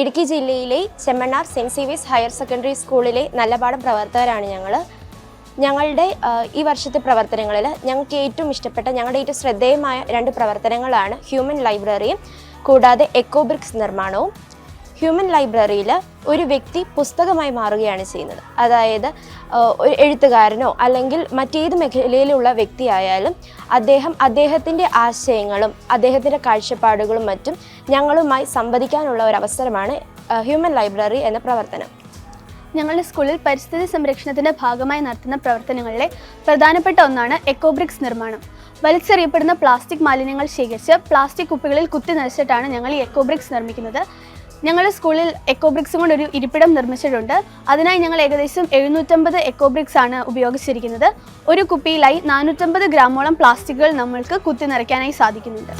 ഇടുക്കി ജില്ലയിലെ ചെമ്മണ്ണാർ സെന്റ് സേവിയസ് higher secondary സ്കൂളിലെ നല്ലപാഠം പ്രവർത്തകരാണ് ഞങ്ങൾ ഞങ്ങളുടെ ഈ വർഷത്തെ പ്രവർത്തനങ്ങളിൽ ഞങ്ങൾക്ക് ഏറ്റവും ഇഷ്ടപ്പെട്ട ഞങ്ങളുടെ ഏറ്റവും ശ്രദ്ധേയമായ രണ്ട് പ്രവർത്തനങ്ങളാണ് ഹ്യൂമൻ ലൈബ്രറിയും കൂടാതെ എക്കോബ്രിക്സ് നിർമ്മാണവും. ഹ്യൂമൻ ലൈബ്രറിയിൽ ഒരു വ്യക്തി പുസ്തകമായി മാറുകയാണ് ചെയ്യുന്നത്. അതായത് ഒരു എഴുത്തുകാരനോ അല്ലെങ്കിൽ മറ്റേത് മേഖലയിലുള്ള വ്യക്തിയായാലും അദ്ദേഹം അദ്ദേഹത്തിന്റെ ആശയങ്ങളും അദ്ദേഹത്തിന്റെ കാഴ്ചപ്പാടുകളും മറ്റും ഞങ്ങളുമായി സംവദിക്കാനുള്ള ഒരു അവസരമാണ് ഹ്യൂമൻ ലൈബ്രറി എന്ന പ്രവർത്തനം. ഞങ്ങളുടെ സ്കൂളിൽ പരിസ്ഥിതി സംരക്ഷണത്തിന്റെ ഭാഗമായി നടത്തുന്ന പ്രവർത്തനങ്ങളിലെ പ്രധാനപ്പെട്ട ഒന്നാണ് എക്കോബ്രിക്സ് നിർമ്മാണം. വലിച്ചെറിയപ്പെടുന്ന പ്ലാസ്റ്റിക് മാലിന്യങ്ങൾ ശേഖരിച്ച് പ്ലാസ്റ്റിക് കുപ്പികളിൽ കുത്തി നിറച്ചിട്ടാണ് ഞങ്ങൾ ഈ എക്കോബ്രിക്സ് നിർമ്മിക്കുന്നത്. ഞങ്ങളുടെ സ്കൂളിൽ എക്കോബ്രിക്സും കൊണ്ട് ഒരു ഇരിപ്പിടം നിർമ്മിച്ചിട്ടുണ്ട്. അതിനായി ഞങ്ങൾ ഏകദേശം എഴുന്നൂറ്റമ്പത് എക്കോബ്രിക്സ് ആണ് ഉപയോഗിച്ചിരിക്കുന്നത്. ഒരു കുപ്പിയിലായി നാനൂറ്റമ്പത് ഗ്രാമോളം പ്ലാസ്റ്റിക്കുകൾ നമ്മൾക്ക് കുത്തി നിറയ്ക്കാനായി സാധിക്കുന്നുണ്ട്.